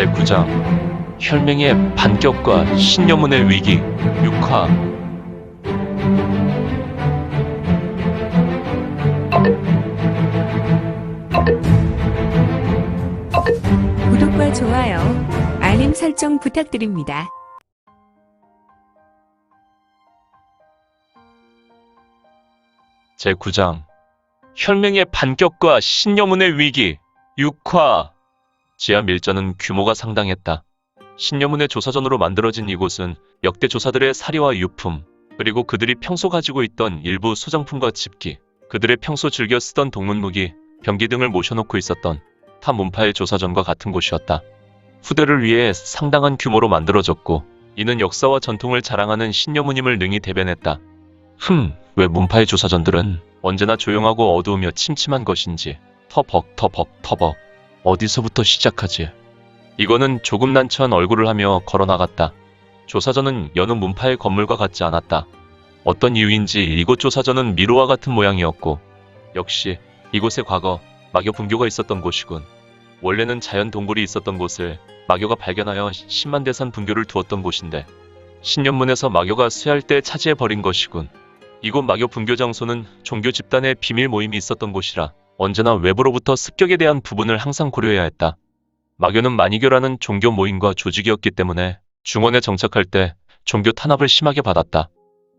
제9장 혈맹의 반격과 신념문의 위기 6화 구독과 좋아요, 알림 설정 부탁드립니다. 제9장 혈맹의 반격과 신념문의 위기 6화 지하 밀전은 규모가 상당했다. 신념문의 조사전으로 만들어진 이곳은 역대 조사들의 사리와 유품 그리고 그들이 평소 가지고 있던 일부 소장품과 집기 그들의 평소 즐겨 쓰던 동문무기 병기 등을 모셔놓고 있었던 타 문파의 조사전과 같은 곳이었다. 후대를 위해 상당한 규모로 만들어졌고 이는 역사와 전통을 자랑하는 신념문임을 능히 대변했다. 흠, 왜 문파의 조사전들은 언제나 조용하고 어두우며 침침한 것인지 터벅 터벅 터벅 어디서부터 시작하지? 이거는 조금 난처한 얼굴을 하며 걸어나갔다. 조사전은 여느 문파의 건물과 같지 않았다. 어떤 이유인지 이곳 조사전은 미로와 같은 모양이었고 역시 이곳에 과거 마교 분교가 있었던 곳이군. 원래는 자연 동굴이 있었던 곳을 마교가 발견하여 10만 대산 분교를 두었던 곳인데 신년문에서 마교가 쇠할 때 차지해 버린 것이군. 이곳 마교 분교 장소는 종교 집단의 비밀 모임이 있었던 곳이라 언제나 외부로부터 습격에 대한 부분을 항상 고려해야 했다. 마교는 만이교라는 종교 모임과 조직이었기 때문에 중원에 정착할 때 종교 탄압을 심하게 받았다.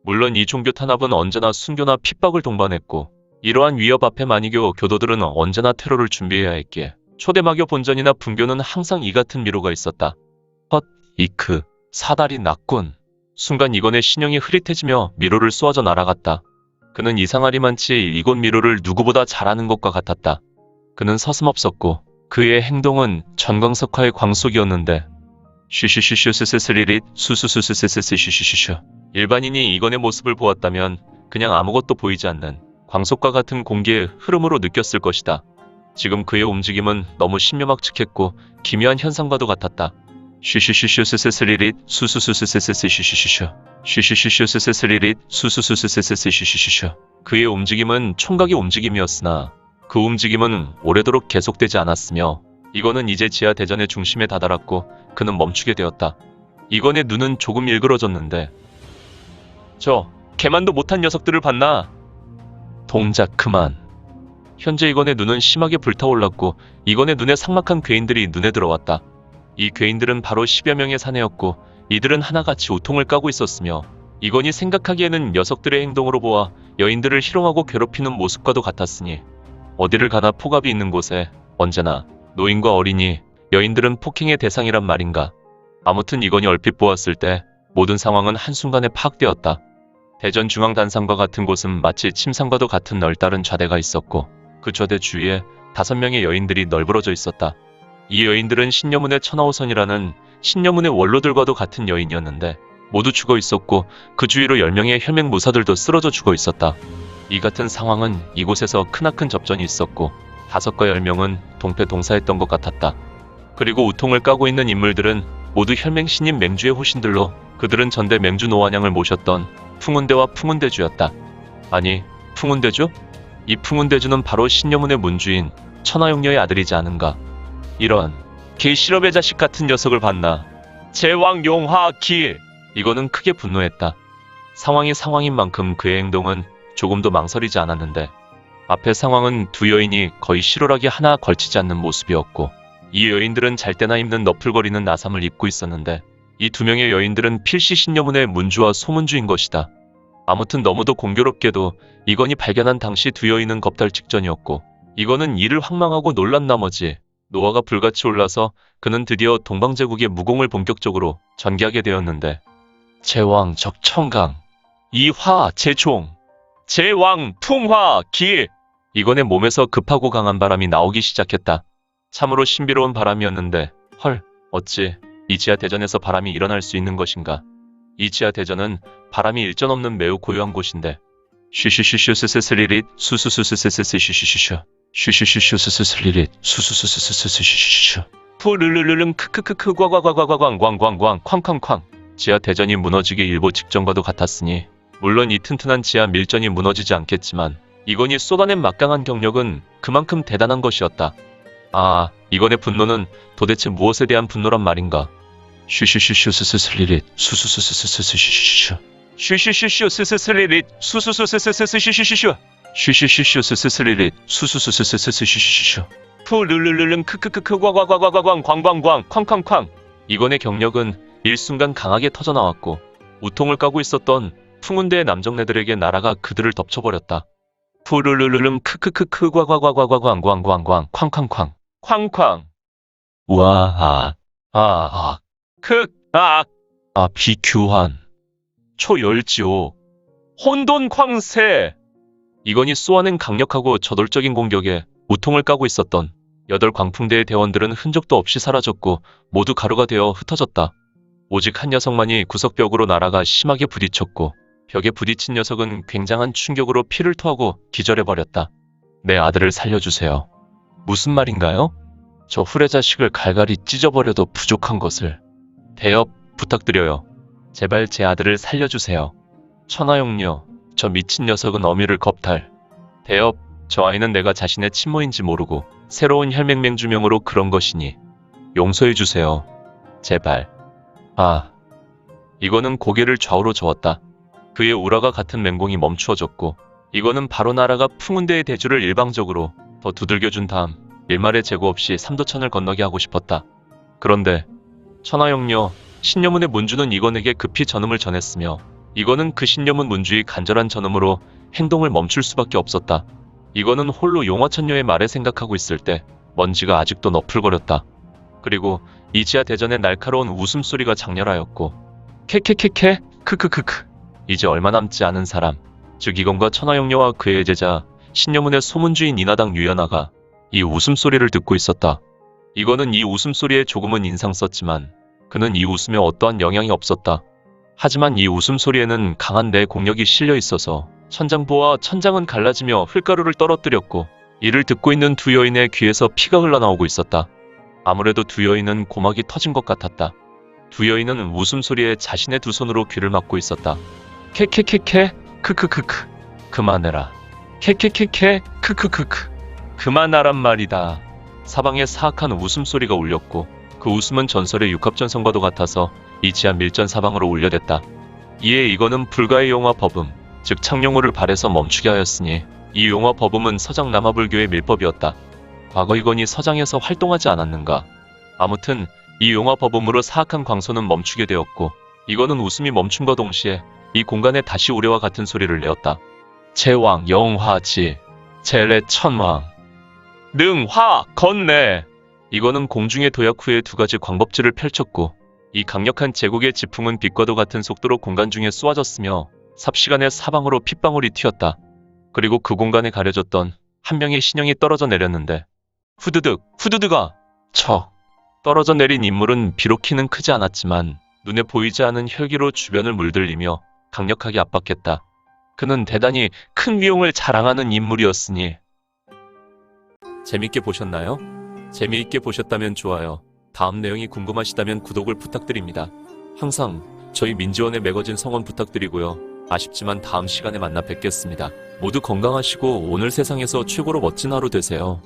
물론 이 종교 탄압은 언제나 순교나 핍박을 동반했고 이러한 위협 앞에 만이교 교도들은 언제나 테러를 준비해야 했기에 초대 마교 본전이나 분교는 항상 이 같은 미로가 있었다. 헛, 이크, 사다리 낙군. 순간 이건의 신형이 흐릿해지며 미로를 쏘아져 날아갔다. 그는 이상하리만치 이곳 미로를 누구보다 잘 아는 것과 같았다. 그는 서슴없었고 그의 행동은 전광석화의 광속이었는데 쉬쉬쉬쉬스스리릿 수수수스스스쉬쉬쉬쉬 일반인이 이건의 모습을 보았다면 그냥 아무것도 보이지 않는 광속과 같은 공기의 흐름으로 느꼈을 것이다. 지금 그의 움직임은 너무 신묘막측했고 기묘한 현상과도 같았다. 쉬쉬쉬쉬스스리릿 수수수스스스쉬쉬쉬쉬 쉬쉬쉬쉬스스리릿 수수수스스스쉬쉬쉬쉬 그의 움직임은 총각의 움직임이었으나 그 움직임은 오래도록 계속되지 않았으며 이거는 이제 지하 대전의 중심에 다다랐고 그는 멈추게 되었다. 이건의 눈은 조금 일그러졌는데 저 개만도 못한 녀석들을 봤나? 동작 그만. 현재 이건의 눈은 심하게 불타올랐고 이건의 눈에 상막한 괴인들이 눈에 들어왔다. 이 괴인들은 바로 10여 명의 사내였고 이들은 하나같이 우통을 까고 있었으며 이건이 생각하기에는 녀석들의 행동으로 보아 여인들을 희롱하고 괴롭히는 모습과도 같았으니 어디를 가나 포갑이 있는 곳에 언제나 노인과 어린이, 여인들은 폭행의 대상이란 말인가. 아무튼 이건이 얼핏 보았을 때 모든 상황은 한순간에 파악되었다. 대전 중앙단상과 같은 곳은 마치 침상과도 같은 널따른 좌대가 있었고 그 좌대 주위에 다섯 명의 여인들이 널브러져 있었다. 이 여인들은 신녀문의 천하호선이라는 신녀문의 원로들과도 같은 여인이었는데 모두 죽어 있었고 그 주위로 10명의 혈맹 무사들도 쓰러져 죽어 있었다. 이 같은 상황은 이곳에서 크나큰 접전이 있었고 다섯과 열 명은 동패 동사했던 것 같았다. 그리고 우통을 까고 있는 인물들은 모두 혈맹 신인 맹주의 호신들로 그들은 전대 맹주 노환양을 모셨던 풍운대와 풍운대주였다. 아니, 풍운대주? 이 풍운대주는 바로 신녀문의 문주인 천하용녀의 아들이지 않은가. 이런 개실업의 자식 같은 녀석을 봤나. 제왕 용화기! 이거는 크게 분노했다. 상황이 상황인 만큼 그의 행동은 조금도 망설이지 않았는데 앞의 상황은 두 여인이 거의 실오락이 하나 걸치지 않는 모습이었고 이 여인들은 잘 때나 입는 너풀거리는 나삼을 입고 있었는데 이 두 명의 여인들은 필시 신녀문의 문주와 소문주인 것이다. 아무튼 너무도 공교롭게도 이건이 발견한 당시 두 여인은 겁달 직전이었고 이거는 이를 황망하고 놀란 나머지 노화가 불같이 올라서 그는 드디어 동방제국의 무공을 본격적으로 전개하게 되었는데 제왕 적청강 이화 제종 제왕 풍화 기 이건의 몸에서 급하고 강한 바람이 나오기 시작했다. 참으로 신비로운 바람이었는데 헐 어찌 이 지하 대전에서 바람이 일어날 수 있는 것인가? 이 지하 대전은 바람이 일전 없는 매우 고요한 곳인데 쉬쉬쉬쉬스스스리릿 수수수스스스시쉬쉬쉬 쉬쉬쉬쉬스스리릿 수수수스스스시쉬쉬 푸르르르릉 크크크크 과과과과과광광광광 쾅쾅쾅 지하 대전이 무너지기 일보 직전과도 같았으니 물론 이 튼튼한 지하 밀전이 무너지지 않겠지만 이건이 쏟아낸 막강한 경력은 그만큼 대단한 것이었다. 아, 이건의 분노는 도대체 무엇에 대한 분노란 말인가? 슈슈슈슈스스슬리릿 수수수수수수슈슈슈 슈 슈슈슈슈스스슬리릿 수수수수수수슈슈슈 슈 슈슈슈슈스스슬리릿 수수수수수수슈슈슈 푸르르르릉 크크크크 과과과과과광 광광광 쾅쾅쾅. 이건의 경력은 일순간 강하게 터져나왔고 우통을 까고 있었던 풍운대의 남정네들에게 나라가 그들을 덮쳐버렸다. 푸르르르릉 크크크크 과과과과과광 광광광 쾅쾅쾅. 쾅쾅. 우와 아, 아, 아, 크, 아, 아, 비큐환, 초열지오, 혼돈 광세. 이건이 쏘아낸 강력하고 저돌적인 공격에 우통을 까고 있었던 여덟 광풍대의 대원들은 흔적도 없이 사라졌고 모두 가루가 되어 흩어졌다. 오직 한 녀석만이 구석벽으로 날아가 심하게 부딪혔고 벽에 부딪힌 녀석은 굉장한 충격으로 피를 토하고 기절해버렸다. 내 아들을 살려주세요. 무슨 말인가요? 저 후레 자식을 갈갈이 찢어버려도 부족한 것을 대업 부탁드려요. 제발 제 아들을 살려주세요. 천하용녀, 저 미친 녀석은 어미를 겁탈. 대업, 저 아이는 내가 자신의 친모인지 모르고 새로운 혈맹맹 주명으로 그런 것이니 용서해 주세요. 제발. 아, 이거는 고개를 좌우로 저었다. 그의 우라가 같은 맹공이 멈추어졌고 이거는 바로 나라가 풍운대의 대주를 일방적으로 더 두들겨준 다음 일말의 재고 없이 삼도천을 건너게 하고 싶었다. 그런데 천하영녀 신녀문의 문주는 이건에게 급히 전음을 전했으며 이거는 그 신녀문 문주의 간절한 전음으로 행동을 멈출 수밖에 없었다. 이거는 홀로 용화천녀의 말에 생각하고 있을 때 먼지가 아직도 너풀거렸다. 그리고 이지아 대전의 날카로운 웃음소리가 장렬하였고 캐캐캐캐 크크크크 이제 얼마 남지 않은 사람 즉 이건과 천하영녀와 그의 제자 신녀문의 소문주인 이나당 유연아가 이 웃음소리를 듣고 있었다. 이거는 이 웃음소리에 조금은 인상 썼지만 그는 이 웃음에 어떠한 영향이 없었다. 하지만 이 웃음소리에는 강한 내 공력이 실려 있어서 천장보와 천장은 갈라지며 흘가루를 떨어뜨렸고 이를 듣고 있는 두 여인의 귀에서 피가 흘러나오고 있었다. 아무래도 두 여인은 고막이 터진 것 같았다. 두 여인은 웃음소리에 자신의 두 손으로 귀를 막고 있었다. 캐캐캐캐 크크크크 그만해라. 캐캐캐캐 크크크크 그만하란 말이다. 사방에 사악한 웃음소리가 울렸고 그 웃음은 전설의 육합전성과도 같아서 이지한 밀전 사방으로 울려댔다. 이에 이거는 불가의 용화 법음, 즉 창룡호를 발해서 멈추게 하였으니 이 용화 법음은 서장 남아불교의 밀법이었다. 과거 이건이 서장에서 활동하지 않았는가? 아무튼 이 용화 법음으로 사악한 광소는 멈추게 되었고 이거는 웃음이 멈춤과 동시에 이 공간에 다시 우레와 같은 소리를 내었다. 제왕 영화지 제레 천왕 능화 건네 이거는 공중의 도약 후에 두 가지 광법지를 펼쳤고 이 강력한 제국의 지풍은 빛과도 같은 속도로 공간 중에 쏘아졌으며 삽시간에 사방으로 핏방울이 튀었다. 그리고 그 공간에 가려졌던 한 명의 신형이 떨어져 내렸는데 후드득 후드득아 척 떨어져 내린 인물은 비록 키는 크지 않았지만 눈에 보이지 않은 혈기로 주변을 물들이며 강력하게 압박했다. 그는 대단히 큰 위용을 자랑하는 인물이었으니 재밌게 보셨나요? 재미있게 보셨다면 좋아요. 다음 내용이 궁금하시다면 구독을 부탁드립니다. 항상 저희 민지원의 매거진 성원 부탁드리고요. 아쉽지만 다음 시간에 만나 뵙겠습니다. 모두 건강하시고 오늘 세상에서 최고로 멋진 하루 되세요.